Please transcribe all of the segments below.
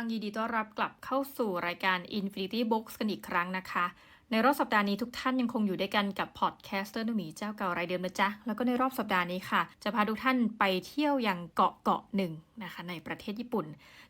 งยินดีต้อนรับกลับเข้าสู่รายการ Infinity Box กันอีกครั้งนะคะ ในรอบสัปดาห์นี้ทุกท่านยังคงอยู่ด้วยกันกับพอดแคสเตอร์นุ่มีเจ้าเก่ารายเดิมนะจ๊ะ แล้วก็ในรอบสัปดาห์นี้ค่ะ จะพาทุกท่านไปเที่ยวยังเกาะเกาะหนึ่งนะคะในประเทศญี่ปุ่น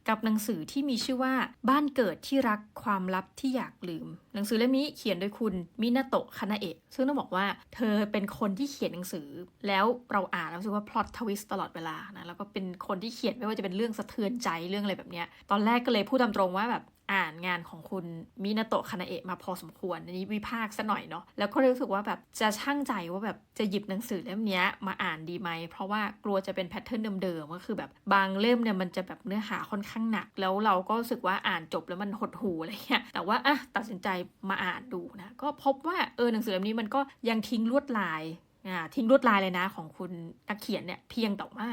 กับหนังสือที่มีชื่อว่าบ้านเกิดที่รักความลับที่อยากลืม หนังสือเล่มนี้เขียนโดยคุณมินาโตะคานาเอะซึ่งต้องบอกว่าเธอเป็นคนที่เขียนหนังสือ แล้วเราอ่านแล้วรู้สึกว่าพล็อตทวิสตลอดเวลานะแล้วก็เป็นคนที่เขียนไม่ว่าจะเป็นเรื่องสะเทือนใจเรื่องอะไรแบบเนี้ยตอนแรกก็เลยพูดตามตรงว่าแบบ อ่านงานของคุณมินาโตะคานาเอะมาพอสมควรอันนี้วิพากษ์ซะหน่อยเนาะแล้วก็รู้สึกว่าแบบจะช่างใจว่าแบบจะหยิบหนังสือเล่มนี้มาอ่านดีไหม เพราะว่ากลัวจะเป็นแพทเทิร์นเดิมๆก็คือแบบบางเล่มเนี่ยมันจะแบบเนื้อหาค่อนข้างหนัก แล้วเราก็รู้สึกว่าอ่านจบแล้วมันหดหูอะไรเงี้ยแต่ว่าอะตัดสินใจมาอ่านดูนะก็พบว่าเออหนังสือเล่มนี้มันก็ยังทิ้งลวดลายอ่าทิ้งลวดลายเลยนะของคุณนักเขียนเนี่ยเพียงแต่ว่า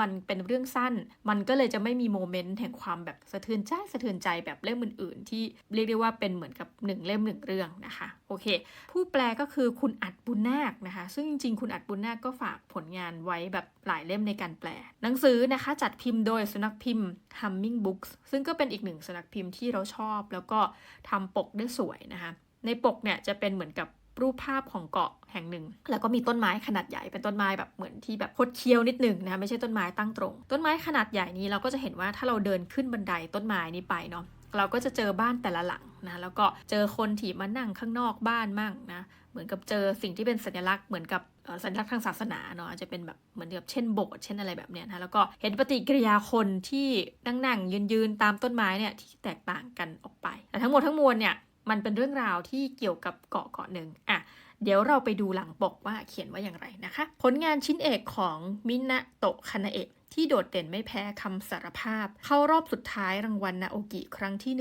มันเป็นเรื่องสั้น มันก็เลยจะไม่มีโมเมนต์แห่งความแบบสะเทือนใจสะเทือนใจแบบเล่มอื่น ๆ ที่เรียกได้ว่าเป็นเหมือนกับหนึ่งเล่มหนึ่งเรื่องนะคะโอเค ผู้แปลก็คือคุณอัดบุญนาคนะคะ ซึ่งจริง ๆ คุณอัดบุญนาคก็ฝากผลงานไว้แบบหลายเล่มในการแปล หนังสือนะคะจัดพิมพ์โดยสนักพิมพ์ Humming Books ซึ่งก็เป็นอีกหนึ่งสนักพิมพ์ที่เราชอบ แล้วก็ทำปกได้สวยนะคะในปกเนี่ยจะเป็นเหมือนกับ รูปภาพของเกาะแห่งหนึ่ง แล้วก็มีต้นไม้ขนาดใหญ่เป็นต้นไม้แบบเหมือนที่แบบคดเคี้ยวนิดหนึ่งนะคะไม่ใช่ต้นไม้ตั้งตรง ต้นไม้ขนาดใหญ่นี้เราก็จะเห็นว่าถ้าเราเดินขึ้นบันไดต้นไม้นี้ไปเนาะเราก็จะเจอบ้านแต่ละหลังนะแล้วก็เจอคนที่มานั่งข้างนอกบ้านมั่งนะเหมือนกับเจอสิ่งที่เป็นสัญลักษณ์เหมือนกับสัญลักษณ์ทางศาสนาเนาะอาจจะเป็นแบบเหมือนกับเช่นโบสถ์เช่นอะไรแบบเนี้ยนะแล้วก็เห็นปฏิกิริยาคนที่นั่งๆยืนๆตามต้นไม้เนี่ยที่แตกต่างกันออกไป แต่ทั้งหมดทั้งมวลเนี่ย มันเป็นเรื่องราวที่เกี่ยวกับเกาะเกาะหนึ่งอะเดี๋ยวเราไปดูหลังปกว่าเขียนว่าอย่างไรนะคะ ผลงานชิ้นเอกของมินะโตะคานาเอะที่โดดเด่นไม่แพ้คำสารภาพ เข้ารอบสุดท้ายรางวัลนาโอกิครั้งที่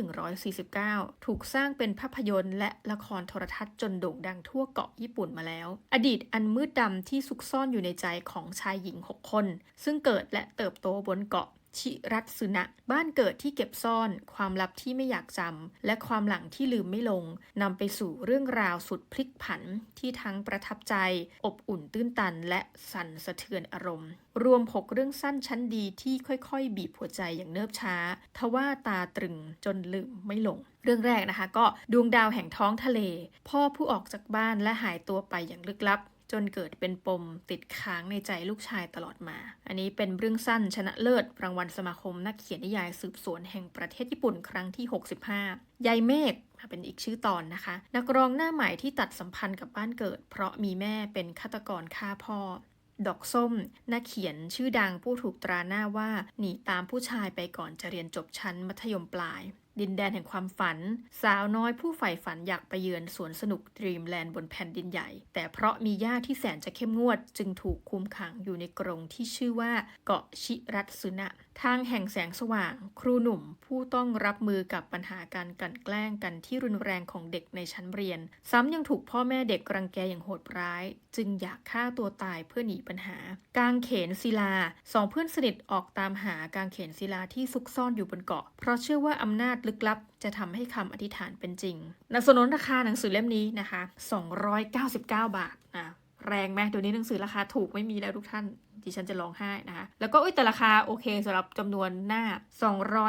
149 ถูกสร้างเป็นภาพยนตร์และละครโทรทัศน์จนโด่งดังทั่วเกาะญี่ปุ่นมาแล้ว อดีตอันมืดดำที่ซุกซ่อนอยู่ในใจของชายหญิง 6 คน ซึ่งเกิดและเติบโตบนเกาะ ชิรัตสึนะ บ้านเกิดที่เก็บซ่อน ความลับที่ไม่อยากจำ และความหลังที่ลืมไม่ลงนำไปสู่เรื่องราวสุดพลิกผันที่ทั้งประทับใจ อบอุ่นตื้นตัน และสั่นสะเทือนอารมณ์ รวม6เรื่องสั้นชั้นดีที่ค่อยๆ บีบหัวใจอย่างเนิบช้า ทว่าตาตรึงจนลืมไม่ลง เรื่องแรกนะคะ ก็ดวงดาวแห่งท้องทะเล พ่อผู้ออกจากบ้านและหายตัวไปอย่างลึกลับ จนเกิดเป็นปมติดค้างในใจลูกชายตลอดมา อันนี้เป็นเรื่องสั้นชนะเลิศ รางวัลสมาคมนักเขียนนิยายสืบสวนแห่งประเทศญี่ปุ่นครั้งที่ 65 ยายเมฆเป็นอีกชื่อตอนนะคะ นักร้องหน้าใหม่ที่ตัดสัมพันธ์กับบ้านเกิด เพราะมีแม่เป็นฆาตกรฆ่าพ่อดอกส้ม นักเขียนชื่อดังผู้ถูกตราหน้าว่า หนีตามผู้ชายไปก่อนจะเรียนจบชั้นมัธยมปลาย ดินแดนแห่งความฝัน สาวน้อยผู้ใฝ่ฝันอยากไปเยือนสวนสนุกดรีมแลนด์บนแผ่นดินใหญ่ แต่เพราะมีย่าที่แสนจะเข้มงวด จึงถูกคุมขังอยู่ในกรงที่ชื่อว่าเกาะชิรัตสึนะ ทางแห่งแสงสว่าง ครูหนุ่มผู้ต้องรับมือกับปัญหาการกลันแกล้งกันที่รุนแรงของเด็กในชั้นเรียน ซ้ำยังถูกพ่อแม่เด็กรังแกอย่างโหดร้าย จึงอยากฆ่าตัวตายเพื่อหนีปัญหา กางเขนศิลาสองเพื่อนสนิทออกตามหากางเขนศิลาที่ซุกซ่อนอยู่บนเกาะ เพราะเชื่อว่าอำนาจลึกลับ จะทำให้คำอธิษฐานเป็นจริงนังสนนราคาหนังสือเล่มนี้นะคะ 299 บาทนะแรงไหมเดี๋ยวนี้หนังสือราคาถูกไม่มีแล้วทุกท่านดิฉันจะร้องไห้นะคะ แล้วก็อุ้ยแต่ราคาโอเคสำหรับจำนวนหน้า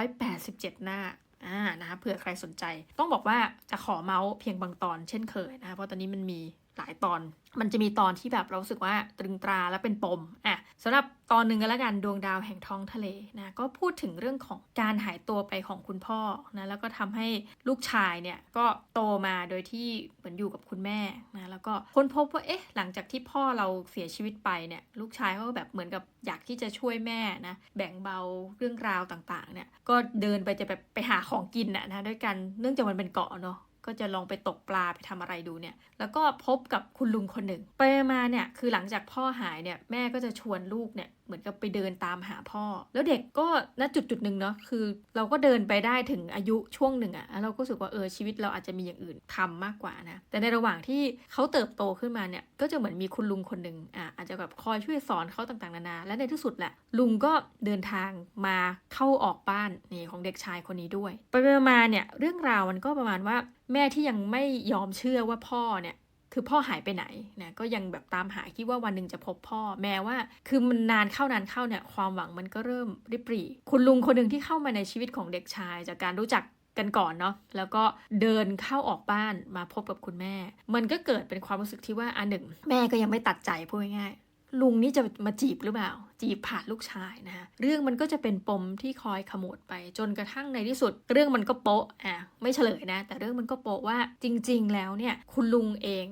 287 หน้าอ่านะคะเผื่อใครสนใจ ต้องบอกว่าจะขอเมาส์เพียงบางตอนเช่นเคยนะคะเพราะตอนนี้มันมี หลายตอน มันจะมีตอนที่แบบเรารู้สึกว่าตรึงตราและเป็นปมอะสำหรับตอนหนึ่งกันแล้วกันดวงดาวแห่งท้องทะเลนะก็พูดถึงเรื่องของการหายตัวไปของคุณพ่อนะแล้วก็ทำให้ลูกชายเนี่ยก็โตมาโดยที่เหมือนอยู่กับคุณแม่นะแล้วก็ค้นพบว่าเอ๊ะหลังจากที่พ่อเราเสียชีวิตไปเนี่ยลูกชายเขาก็แบบเหมือนกับอยากที่จะช่วยแม่นะแบ่งเบาเรื่องราวต่างๆเนี่ยก็เดินไปจะแบบไปหาของกินน่ะนะด้วยกันเนื่องจากมันเป็นเกาะเนาะ ก็จะลองไปตกปลาไปทำอะไรดูเนี่ย แล้วก็พบกับคุณลุงคนหนึ่ง ไปมาเนี่ย คือหลังจากพ่อหายเนี่ย แม่ก็จะชวนลูกเนี่ยเหมือนกับไปเดินตามหาพ่อ แล้วเด็กก็ณจุดจุดหนึ่งเนาะคือเราก็เดินไปได้ถึงอายุช่วงหนึ่งอะเราก็รู้สึกว่าเออชีวิตเราอาจจะมีอย่างอื่นทำมากกว่านะแต่ในระหว่างที่เขาเติบโตขึ้นมาเนี่ยก็จะเหมือนมีคุณลุงคนหนึ่งอะอาจจะแบบคอยช่วยสอนเขาต่างๆนานาและในที่สุดแหละลุงก็เดินทางมาเข้าออกบ้านนี่ของเด็กชายคนนี้ด้วย ไปมาเนี่ยเรื่องราวมันก็ประมาณว่าแม่ที่ยังไม่ยอมเชื่อว่าพ่อเนี่ย คือพ่อหายไปไหนนะก็ยังแบบตามหาคิดว่าวันหนึ่งจะพบพ่อแม้ว่า คือมันนานเข้านานเข้าเนี่ยความหวังมันก็เริ่มริบหรี่คุณลุงคนหนึ่งที่เข้ามาในชีวิตของเด็กชาย จากการรู้จักกันก่อนเนาะแล้วก็เดินเข้าออกบ้านมาพบกับคุณแม่ มันก็เกิดเป็นความรู้สึกที่ว่าอันหนึ่ง แม่ก็ยังไม่ตัดใจพูดง่าย ลุงนี่จะมาจีบหรือเปล่า จีบผ่านลูกชายนะเรื่องมันก็จะเป็นปมที่คอยขมวดไปจนกระทั่งในที่สุด เรื่องมันก็โป๊ะอะไม่เฉลยนะ แต่เรื่องมันก็โป๊ะว่าจริง ๆ แล้วเนี่ยคุณลุงเอง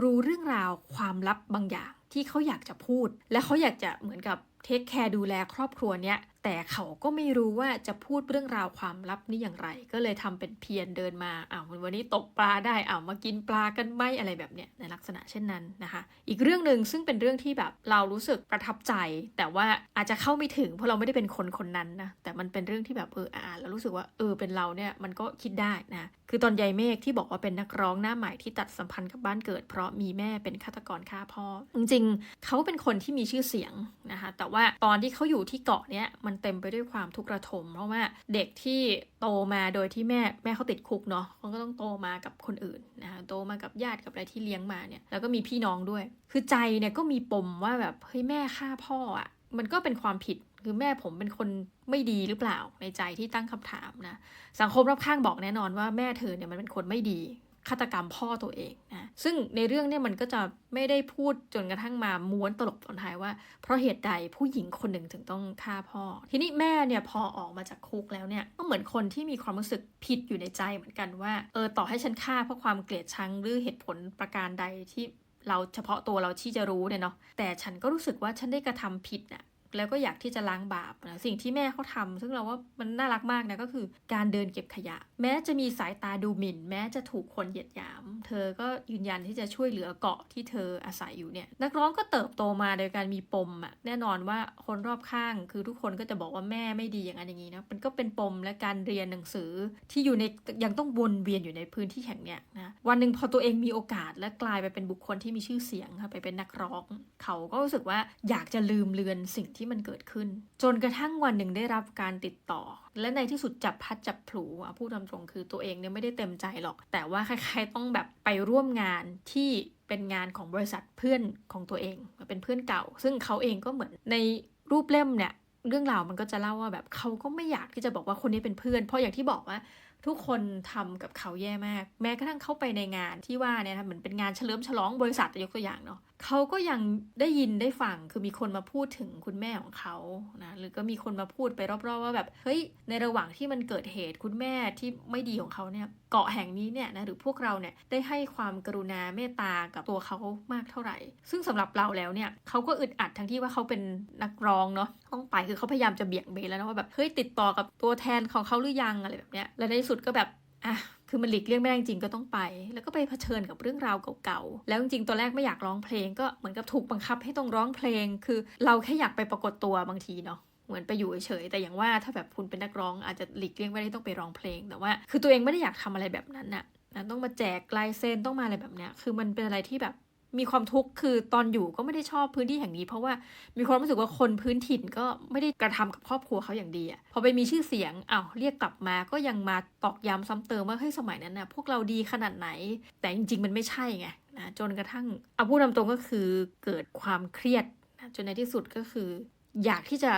รู้เรื่องราวความลับบางอย่างที่เขาอยากจะพูด และเขาอยากจะเหมือนกับ เทคแคร์ดูแลครอบครัวเนี้ยแต่เขาก็ไม่รู้ว่าจะพูดเรื่องราวความลับนี้อย่างไร ก็เลยทำเป็นเพียรเดินมาอ้าววันนี้ตกปลาได้อ้าวมากินปลากันไหมอะไรแบบเนี้ยในลักษณะเช่นนั้นนะคะ อีกเรื่องหนึ่งซึ่งเป็นเรื่องที่แบบเรารู้สึกประทับใจ แต่ว่าอาจจะเข้าไม่ถึงเพราะเราไม่ได้เป็นคนคนนั้นนะแต่มันเป็นเรื่องที่แบบเอออ่านแล้วรู้สึกว่าเออเป็นเราเนี่ยมันก็คิดได้นะคือตอนยายเมฆที่บอกว่าเป็นนักร้องหน้าใหม่ที่ตัดสัมพันธ์กับบ้านเกิด เพราะมีแม่เป็นฆาตกรฆ่าพ่อจริงๆเขาเป็นคนที่มีชื่อเสียงนะคะแต่ว่าตอนที่เขาอยู่ที่เกาะเนี้ยมันเต็มไปด้วยความทุกข์ระทม เพราะว่าเด็กที่โตมาโดยที่แม่แม่เขาติดคุกเนาะเขาก็ต้องโตมากับคนอื่นนะคะโตมากับญาติกับอะไรที่เลี้ยงมาเนี่ยแล้วก็มีพี่น้องด้วย คือใจเนี่ยก็มีปมว่าแบบเฮ้ยแม่ฆ่าพ่ออะ่ะมันก็เป็นความผิดคือแม่ผมเป็นคนไม่ดีหรือเปล่าในใจที่ตั้งคำถามนะสังคมรอบข้างบอกแน่นอนว่าแม่เธอเนี่ยมันเป็นคนไม่ดี ฆาตกรรมพ่อตัวเองนะซึ่งในเรื่องเนี่ยมันก็จะไม่ได้พูดจนกระทั่งมาม้วนตลกตอนท้ายว่า เพราะเหตุใดผู้หญิงคนหนึ่งถึงต้องฆ่าพ่อ ทีนี้แม่เนี่ยพอออกมาจากคุกแล้วเนี่ยก็เหมือนคนที่มีความรู้สึกผิดอยู่ในใจเหมือนกันว่าเออต่อให้ฉันฆ่าเพราะความเกลียดชังหรือเหตุผลประการใดที่เราเฉพาะตัวเราที่จะรู้เนี่ยเนาะแต่ฉันก็รู้สึกว่าฉันได้กระทำผิดน่ะ แล้วก็อยากที่จะล้างบาปนะสิ่งที่แม่เขาทำซึ่งเราว่ามันน่ารักมากนะก็คือ การเดินเก็บขยะ แม้จะมีสายตาดูหมิ่น แม้จะถูกคนเหยียดหยาม เธอก็ยืนยันที่จะช่วยเหลือเกาะที่เธออาศัยอยู่เนี่ยนักร้องก็เติบโตมาโดยการมีปมอะแน่นอนว่าคนรอบข้าง คือทุกคนก็จะบอกว่าแม่ไม่ดีอย่างนั้นอย่างนี้นะมันก็เป็นปมและการเรียนหนังสือที่อยู่ในยังต้องวนเวียนอยู่ในพื้นที่แห่งเนี้ยนะวันหนึ่งพอตัวเองมีโอกาสและกลายไปเป็นบุคคลที่มีชื่อเสียงค่ะไปเป็นนักร้อง เขาก็รู้สึกว่าอยากจะลืมเลือนสิ่งที่มันเกิดขึ้น จนกระทั่งวันหนึ่งได้รับการติดต่อ และในที่สุดจับพัดจับผลูอะพูดตามตรงคือตัวเองเนี่ยไม่ได้เต็มใจหรอก แต่ว่าคล้ายๆต้องแบบไปร่วมงานที่เป็นงานของบริษัทเพื่อนของตัวเองเป็นเพื่อนเก่า ซึ่งเขาเองก็เหมือนในรูปเล่มเนี่ยเรื่องราวมันก็จะเล่าว่าแบบเขาก็ไม่อยากที่จะบอกว่าคนนี้เป็นเพื่อน เพราะอย่างที่บอกว่า ทุกคนทำกับเขาแย่มาก แม้กระทั่งเข้าไปในงานที่ว่าเนี่ยนะเหมือนเป็นงานเฉลิมฉลองบริษัทยกตัวอย่างเนาะเขาก็ยังได้ยินได้ฟังคือมีคนมาพูดถึงคุณแม่ของเขานะหรือก็มีคนมาพูดไปรอบๆว่าแบบเฮ้ยในระหว่างที่มันเกิดเหตุคุณแม่ที่ไม่ดีของเขาเนี่ยเกาะแห่งนี้เนี่ยนะหรือพวกเราเนี่ยได้ให้ความกรุณาเมตตากับตัวเขามากเท่าไหร่ ซึ่งสำหรับเราแล้วเนี่ยเขาก็อึดอัดทั้งที่ว่าเขาเป็นนักร้องเนาะต้องไปคือเขาพยายามจะเบี่ยงเบนแล้วนะว่าแบบเฮ้ยติดต่อกับตัวแทนของเขาหรือยังอะไรแบบเนี้ยและในสุดก็แบบอะคือมันหลีกเลี่ยงไม่ได้จริงก็ต้องไป แล้วก็ไปเผชิญกับเรื่องราวเก่าๆ แล้วจริงๆ ตอนแรกไม่อยากร้องเพลงก็เหมือนกับถูกบังคับให้ต้องร้องเพลง คือเราแค่อยากไปปรากฏตัวบางทีเนาะ เหมือนไปอยู่เฉย แต่อย่างว่าถ้าแบบคุณเป็นนักร้องอาจจะหลีกเลี่ยงไม่ได้ต้องไปร้องเพลง แต่ว่า คือตัวเองไม่ได้อยากทำอะไรแบบนั้นน่ะนะต้องมาแจกลายเซ็นต้องมาอะไรแบบเนี้ย คือมันเป็นอะไรที่แบบ มีความทุกข์คือตอนอยู่ก็ไม่ได้ชอบพื้นที่แห่งนี้ เพราะว่ามีความรู้สึกว่าคนพื้นถิ่นก็ไม่ได้กระทำกับครอบครัวเขาอย่างดีอะพอไปมีชื่อเสียงอ้าวเรียกกลับมาก็ยังมาตอกย้ำซ้ำเติมว่าเฮ้ยสมัยนั้นนะพวกเราดีขนาดไหน แต่จริง ๆ มันไม่ใช่ไงนะจนกระทั่งเอาพูดตามตรงก็คือเกิดความเครียดนะจนในที่สุดก็คือ อยากที่จะ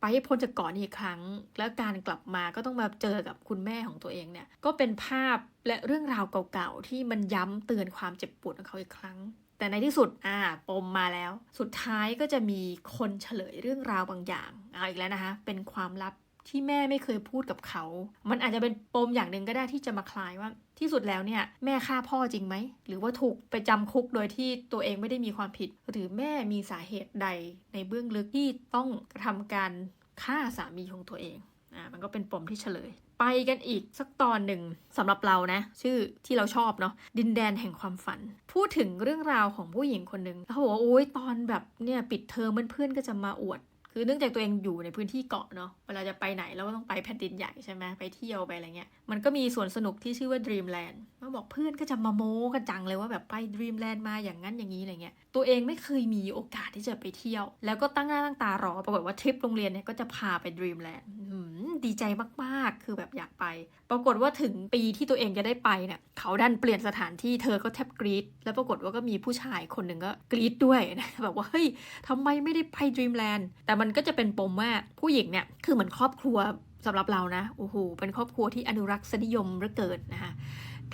ไปให้พ้นจากเก่อนอีกครั้ง แล้วการกลับมาก็ต้องมาเจอกับคุณแม่ของตัวเองเนี่ยก็เป็นภาพและเรื่องราวเก่าๆที่มันย้ำเตือนความเจ็บปวดของเขาอีกครั้ง แต่ในที่สุดอ่าปมมาแล้ว สุดท้ายก็จะมีคนเฉลยเรื่องราวบางอย่างเอาอีกแล้วนะคะ เป็นความลับที่แม่ไม่เคยพูดกับเขา มันอาจจะเป็นปมอย่างหนึ่งก็ได้ที่จะมาคลายว่า ที่สุดแล้วเนี่ยแม่ฆ่าพ่อจริงไหม หรือว่าถูกไปจำคุกโดยที่ตัวเองไม่ได้มีความผิด หรือแม่มีสาเหตุใดในเบื้องลึกที่ต้องกระทำการฆ่าสามีของตัวเอง อ่ามันก็เป็นปมที่เฉลย ไปกันอีกสักตอนหนึ่งสำหรับเรานะ ชื่อที่เราชอบเนาะดินแดนแห่งความฝัน พูดถึงเรื่องราวของผู้หญิงคนหนึ่งเขาบอกว่าโอ้ยตอนแบบเนี่ยปิดเทอมเพื่อนๆก็จะมาอวดคือเนื่องจากตัวเองอยู่ในพื้นที่เกาะเนาะ เวลาจะไปไหนเราก็ต้องไปแผ่นดินใหญ่ใช่ไหมไปเที่ยวไปอะไรเงี้ย มันก็มีสวนสนุกที่ชื่อว่า Dreamland มาบอกเพื่อนก็จะมาโม้กันจังเลยว่าแบบไป Dreamland มาอย่างนั้นอย่างนี้อะไรเงี้ย ตัวเองไม่เคยมีโอกาสที่จะไปเที่ยว แล้วก็ตั้งหน้าตั้งตารอ ปรากฏว่าทริปโรงเรียนเนี่ยก็จะพาไป Dreamland อืม ดีใจมากๆ คือแบบอยากไป ปรากฏว่าถึงปีที่ตัวเองจะได้ไปเนี่ยเขาดันเปลี่ยนสถานที่เธอก็แทบกรี๊ดแล้วปรากฏว่าก็มีผู้ชายคนหนึ่งก็กรี๊ดด้วยนะแบบว่าเฮ้ยทำไมไม่ได้ไปด e ีมแลนด์แต่มันก็จะเป็นปมว่าผู้หญิงเนี่ยคือเหมือนครอบครัวสำหรับเรานะโอ้โหเป็นครอบครัวที่อนุรักษ์นิยมเหลือเกินนะคะ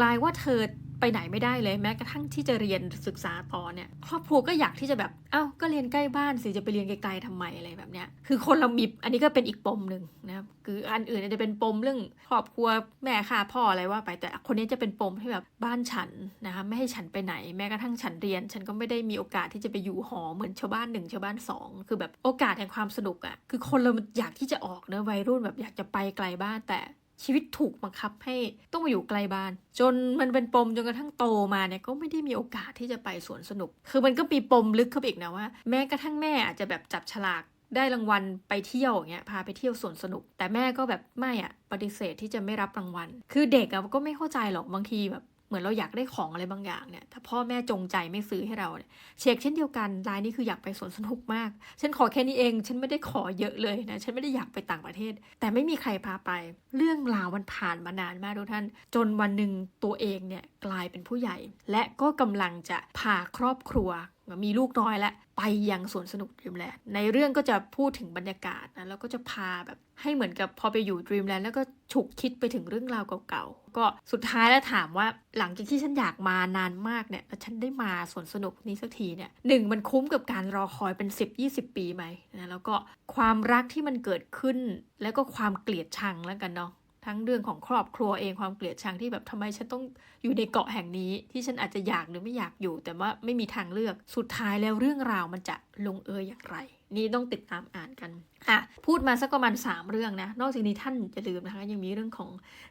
กลายว่าเธอ ไปไหนไม่ได้เลยแม้กระทั่งที่จะเรียนศึกษาต่อเนี่ยครอบครัวก็อยากที่จะแบบเอ้าก็เรียนใกล้บ้านสิจะไปเรียนไกลๆทำไมอะไรแบบเนี้ยคือคนเรามีอันนี้ก็เป็นอีกปมหนึ่งนะครับคืออันอื่นจะเป็นปมเรื่องครอบครัวแม่ค่ะพ่ออะไรว่าไปแต่คนนี้จะเป็นปมที่แบบบ้านฉันนะคะไม่ให้ฉันไปไหน แม้กระทั่งฉันเรียน ฉันก็ไม่ได้มีโอกาสที่จะไปอยู่หอเหมือนชาวบ้านหนึ่งชาวบ้านสองคือแบบโอกาสแห่งความสนุกอะ่ะคือคนเราอยากที่จะออกเนอะวัยรุ่นแบบอยากจะไปไกลบ้านแต่ ชีวิตถูกบังคับให้ต้องมาอยู่ไกลบ้าน จนมันเป็นปมจนกระทั่งโตมาเนี่ยก็ไม่ได้มีโอกาสที่จะไปสวนสนุก คือมันก็มีปมลึกเข้าไปอีกนะว่า แม้กระทั่งแม่อาจจะแบบจับฉลากได้รางวัลไปเที่ยวอย่างเงี้ยพาไปเที่ยวสวนสนุก แต่แม่ก็แบบไม่อะปฏิเสธที่จะไม่รับรางวัล คือเด็กอะก็ไม่เข้าใจหรอกบางทีแบบ เหมือนเราอยากได้ของอะไรบางอย่างเนี่ยถ้าพ่อแม่จงใจไม่ซื้อให้เราเนี่ยเชกเช่นเดียวกันรายนี้คืออยากไปสวนสนุกมาก ฉันขอแค่นี้เอง ฉันไม่ได้ขอเยอะเลยนะฉันไม่ได้อยากไปต่างประเทศ แต่ไม่มีใครพาไป เรื่องราวมันผ่านมานานมากทุกท่าน จนวันหนึ่งตัวเองเนี่ยกลายเป็นผู้ใหญ่ และก็กำลังจะพาครอบครัว มีลูกน้อยแล้วไปยังสวนสนุกดรีมแลนด์ในเรื่องก็จะพูดถึงบรรยากาศนะแล้วก็จะพาแบบให้เหมือนกับพอไปอยู่ดรีมแลนด์แล้วก็ฉุกคิดไปถึงเรื่องราวเก่าๆ ก็สุดท้ายแล้วถามว่าหลังจากที่ฉันอยากมานานมากเนี่ยแล้วฉันได้มาสวนสนุกนี้สักทีเนี่ยหนึ่งมันคุ้มกับการรอคอยเป็น 10-20 ปีไหมนะแล้วก็ความรักที่มันเกิดขึ้นแล้วก็ความเกลียดชังแล้วกันเนาะ ทั้งเรื่องของครอบครัวเองความเกลียดชังที่แบบทำไมฉันต้องอยู่ในเกาะแห่งนี้ ที่ฉันอาจจะอยากหรือไม่อยากอยู่ แต่ว่าไม่มีทางเลือกสุดท้ายแล้วเรื่องราวมันจะลงเอยอย่างไร นี่ต้องติดตามอ่านกันอะพูดมาสักประมาณ 3 เรื่องนะ นอกจากนี้ท่านอย่าลืมนะคะ ยังมีเรื่องของ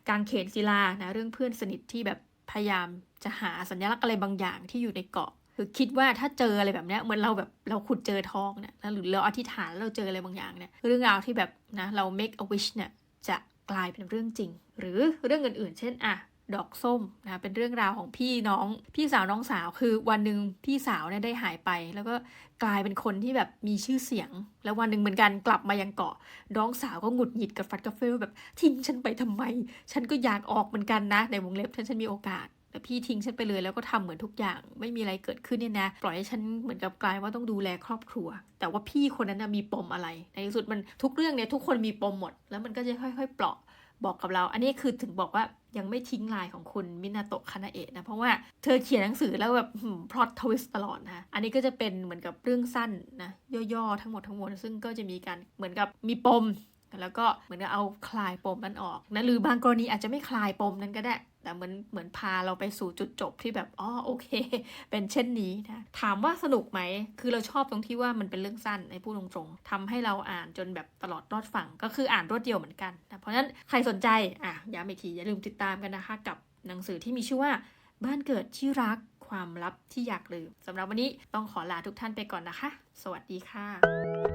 การเขนศิลานะเรื่องเพื่อนสนิทที่แบบพยายามจะหาสัญลักษณ์อะไรบางอย่างที่อยู่ในเกาะคือคิดว่าถ้าเจออะไรแบบเนี้ยเหมือนเราแบบเราขุดเจอทองเนี่ยหรือเราอธิษฐานเราเจออะไรบางอย่างเนี่ยเรื่องราวที่แบบนะเรา make a wish เนี่ยจะ กลายเป็นเรื่องจริง หรือเรื่องอื่นๆ เช่นอะดอกส้มนะเป็นเรื่องราวของพี่น้องพี่สาวน้องสาวคือวันหนึ่งพี่สาวเนี่ยได้หายไป แล้วก็กลายเป็นคนที่แบบมีชื่อเสียง แล้ววันหนึ่งเหมือนกันกลับมายังเกาะน้องสาวก็หงุดหงิดกับฟัดกับเฟลแบบทิ้งฉันไปทำไม ฉันก็อยากออกเหมือนกันนะในวงเล็บฉันฉันมีโอกาส แต่พี่ทิ้งฉันไปเลยแล้วก็ทำเหมือนทุกอย่าง ไม่มีอะไรเกิดขึ้นเนี่ยนะ ปล่อยให้ฉันเหมือนกับกลายว่าต้องดูแลครอบครัว แต่ว่าพี่คนนั้นนะมีปมอะไร ในที่สุดมันทุกเรื่องเนี่ยทุกคนมีปมหมด แล้วมันก็จะค่อย ๆ เปราะบอกกับเรา อันนี้คือถึงบอกว่ายังไม่ทิ้งลายของคุณมินาโตะคานาเอะนะ เพราะว่าเธอเขียนหนังสือแล้วแบบพล็อตทวิสตลอดนะอันนี้ก็จะเป็นเหมือนกับเรื่องสั้นนะย่อๆทั้งหมดทั้งมวลซึ่งก็จะมีการเหมือนกับมีปม แล้วก็เหมือนเอาคลายปมนั้นออกนะหรือบางกรณีอาจจะไม่คลายปมนั้นก็ได้ แต่เหมือนเหมือนพาเราไปสู่จุดจบที่แบบอ๋อโอเค เป็นเช่นนี้นะถามว่าสนุกไหมคือเราชอบตรงที่ว่ามันเป็นเรื่องสั้นในพูดตรงๆทำให้เราอ่านจนแบบตลอดรอดฝั่งก็คืออ่านรวดเดียวเหมือนกันนะเพราะฉะนั้นใครสนใจอะย้ำอีกทีอย่าลืมติดตามกันนะคะกับหนังสือที่มีชื่อว่าบ้านเกิดที่รักความลับที่อยากลืมสำหรับวันนี้ต้องขอลาทุกท่านไปก่อนนะคะ สวัสดีค่ะ